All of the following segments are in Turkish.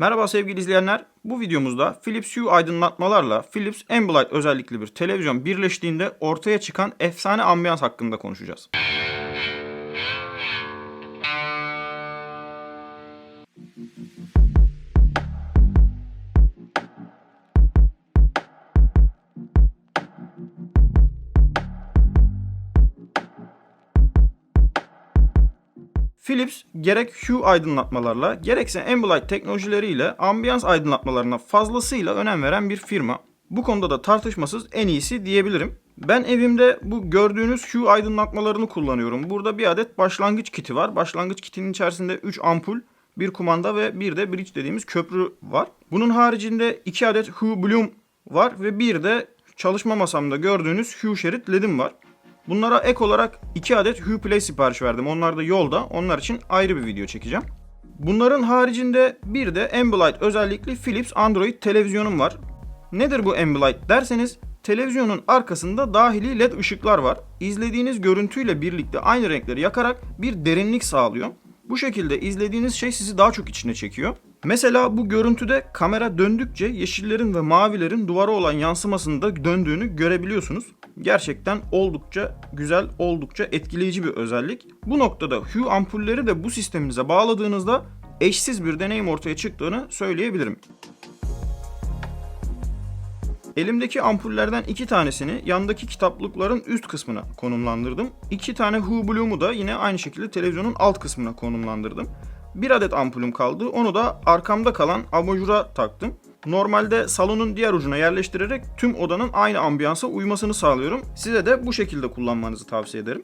Merhaba sevgili izleyenler. Bu videomuzda Philips Hue aydınlatmalarla Philips Ambilight özellikli bir televizyon birleştiğinde ortaya çıkan efsane ambiyans hakkında konuşacağız. Philips gerek Hue aydınlatmalarla gerekse Ambilight teknolojileriyle ambiyans aydınlatmalarına fazlasıyla önem veren bir firma. Bu konuda da tartışmasız en iyisi diyebilirim. Ben evimde bu gördüğünüz Hue aydınlatmalarını kullanıyorum. Burada bir adet başlangıç kiti var. Başlangıç kitinin içerisinde 3 ampul, bir kumanda ve bir de bridge dediğimiz köprü var. Bunun haricinde 2 adet Hue Bloom var ve bir de çalışma masamda gördüğünüz Hue şerit ledim var. Bunlara ek olarak 2 adet Hue Play sipariş verdim. Onlar da yolda. Onlar için ayrı bir video çekeceğim. Bunların haricinde bir de Ambilight özellikli Philips Android televizyonum var. Nedir bu Ambilight derseniz televizyonun arkasında dahili led ışıklar var. İzlediğiniz görüntüyle birlikte aynı renkleri yakarak bir derinlik sağlıyor. Bu şekilde izlediğiniz şey sizi daha çok içine çekiyor. Mesela bu görüntüde kamera döndükçe yeşillerin ve mavilerin duvara olan yansımasında döndüğünü görebiliyorsunuz. Gerçekten oldukça güzel, oldukça etkileyici bir özellik. Bu noktada Hue ampulleri de bu sisteminize bağladığınızda eşsiz bir deneyim ortaya çıktığını söyleyebilirim. Elimdeki ampullerden iki tanesini yandaki kitaplıkların üst kısmına konumlandırdım. İki tane Hue Bloom'u da yine aynı şekilde televizyonun alt kısmına konumlandırdım. Bir adet ampulüm kaldı. Onu da arkamda kalan abajura taktım. Normalde salonun diğer ucuna yerleştirerek tüm odanın aynı ambiyansa uymasını sağlıyorum. Size de bu şekilde kullanmanızı tavsiye ederim.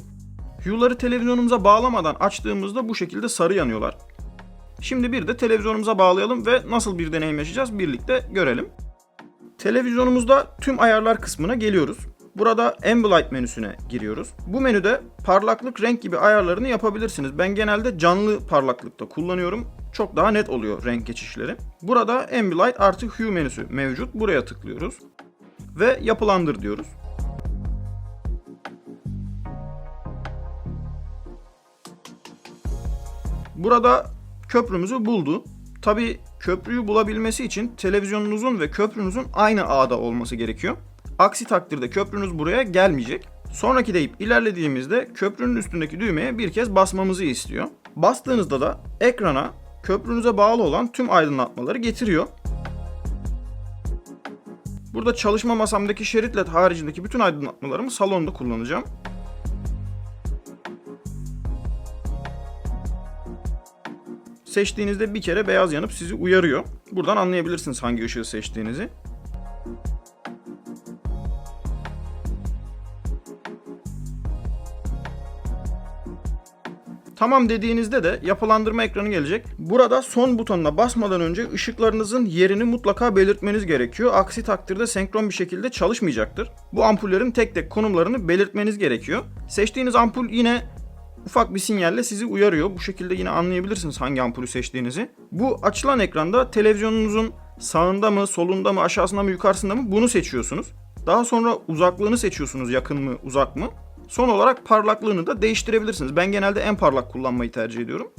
Hue'ları televizyonumuza bağlamadan açtığımızda bu şekilde sarı yanıyorlar. Şimdi bir de televizyonumuza bağlayalım ve nasıl bir deneyim yaşayacağız birlikte görelim. Televizyonumuzda tüm ayarlar kısmına geliyoruz. Burada Ambilight menüsüne giriyoruz. Bu menüde parlaklık, renk gibi ayarlarını yapabilirsiniz. Ben genelde canlı parlaklıkta kullanıyorum. Çok daha net oluyor renk geçişleri. Burada Ambilight artı Hue menüsü mevcut. Buraya tıklıyoruz. Ve yapılandır diyoruz. Burada köprümüzü buldu. Tabi köprüyü bulabilmesi için televizyonunuzun ve köprünüzün aynı ağda olması gerekiyor. Aksi takdirde köprünüz buraya gelmeyecek. Sonraki deyip ilerlediğimizde köprünün üstündeki düğmeye bir kez basmamızı istiyor. Bastığınızda da ekrana köprünüze bağlı olan tüm aydınlatmaları getiriyor. Burada çalışma masamdaki şerit led haricindeki bütün aydınlatmalarımı salonda kullanacağım. Seçtiğinizde bir kere beyaz yanıp sizi uyarıyor. Buradan anlayabilirsiniz hangi ışığı seçtiğinizi. Tamam dediğinizde de yapılandırma ekranı gelecek. Burada son butonuna basmadan önce ışıklarınızın yerini mutlaka belirtmeniz gerekiyor. Aksi takdirde senkron bir şekilde çalışmayacaktır. Bu ampullerin tek tek konumlarını belirtmeniz gerekiyor. Seçtiğiniz ampul yine ufak bir sinyalle sizi uyarıyor. Bu şekilde yine anlayabilirsiniz hangi ampulü seçtiğinizi. Bu açılan ekranda televizyonunuzun sağında mı, solunda mı, aşağısında mı, yukarısında mı bunu seçiyorsunuz. Daha sonra uzaklığını seçiyorsunuz yakın mı, uzak mı. Son olarak parlaklığını da değiştirebilirsiniz. Ben genelde en parlak kullanmayı tercih ediyorum.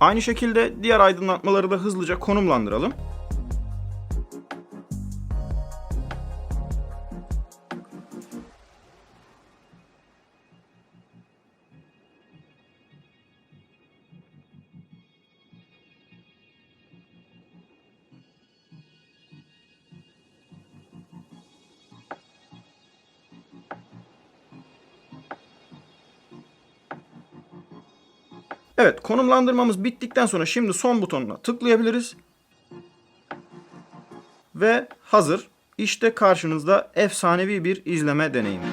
Aynı şekilde diğer aydınlatmaları da hızlıca konumlandıralım. Evet konumlandırmamız bittikten sonra şimdi son butonuna tıklayabiliriz. Ve hazır. İşte karşınızda efsanevi bir izleme deneyimi.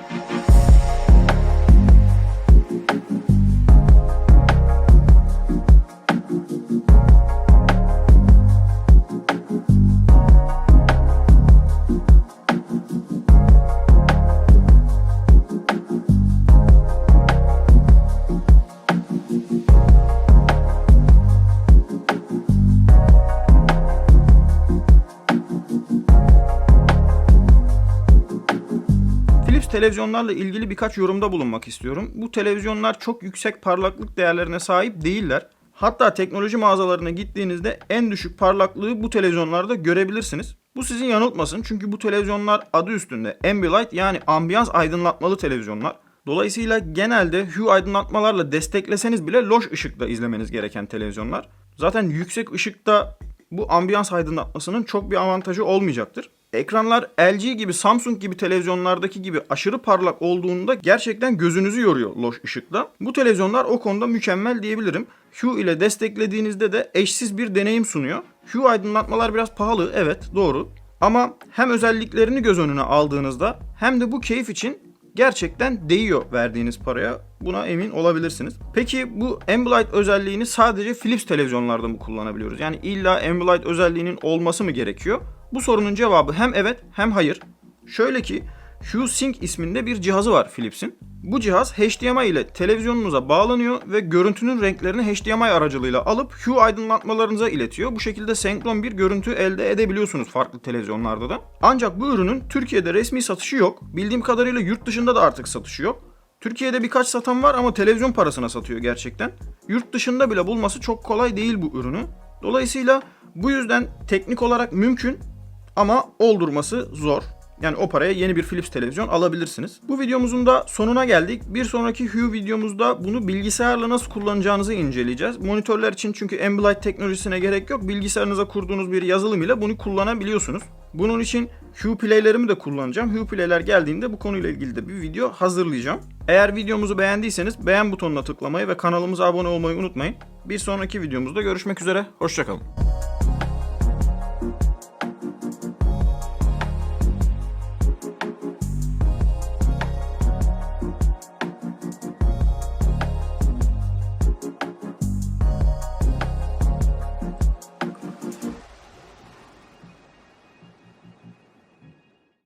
Televizyonlarla ilgili birkaç yorumda bulunmak istiyorum. Bu televizyonlar çok yüksek parlaklık değerlerine sahip değiller. Hatta teknoloji mağazalarına gittiğinizde en düşük parlaklığı bu televizyonlarda görebilirsiniz. Bu sizi yanıltmasın çünkü bu televizyonlar adı üstünde Ambilight yani ambiyans aydınlatmalı televizyonlar. Dolayısıyla genelde hue aydınlatmalarla destekleseniz bile loş ışıkla izlemeniz gereken televizyonlar. Zaten yüksek ışıkta bu ambiyans aydınlatmasının çok bir avantajı olmayacaktır. Ekranlar LG gibi Samsung gibi televizyonlardaki gibi aşırı parlak olduğunda gerçekten gözünüzü yoruyor loş ışıkla. Bu televizyonlar o konuda mükemmel diyebilirim. Hue ile desteklediğinizde de eşsiz bir deneyim sunuyor. Hue aydınlatmalar biraz pahalı evet doğru. Ama hem özelliklerini göz önüne aldığınızda hem de bu keyif için gerçekten değiyor verdiğiniz paraya. Buna emin olabilirsiniz. Peki bu Ambilight özelliğini sadece Philips televizyonlarda mı kullanabiliyoruz? Yani illa Ambilight özelliğinin olması mı gerekiyor? Bu sorunun cevabı hem evet hem hayır. Şöyle ki HueSync isminde bir cihazı var Philips'in. Bu cihaz HDMI ile televizyonunuza bağlanıyor ve görüntünün renklerini HDMI aracılığıyla alıp Hue aydınlatmalarınıza iletiyor. Bu şekilde senkron bir görüntü elde edebiliyorsunuz farklı televizyonlarda da. Ancak bu ürünün Türkiye'de resmi satışı yok. Bildiğim kadarıyla yurt dışında da artık satışı yok. Türkiye'de birkaç satan var ama televizyon parasına satıyor gerçekten. Yurt dışında bile bulması çok kolay değil bu ürünü. Dolayısıyla bu yüzden teknik olarak mümkün ama oldurması zor. Yani o paraya yeni bir Philips televizyon alabilirsiniz. Bu videomuzun da sonuna geldik. Bir sonraki Hue videomuzda bunu bilgisayarla nasıl kullanacağınızı inceleyeceğiz. Monitörler için çünkü Ambilight teknolojisine gerek yok. Bilgisayarınıza kurduğunuz bir yazılım ile bunu kullanabiliyorsunuz. Bunun için Hue Play'lerimi de kullanacağım. Hue Play'ler geldiğinde bu konuyla ilgili de bir video hazırlayacağım. Eğer videomuzu beğendiyseniz beğen butonuna tıklamayı ve kanalımıza abone olmayı unutmayın. Bir sonraki videomuzda görüşmek üzere. Hoşçakalın.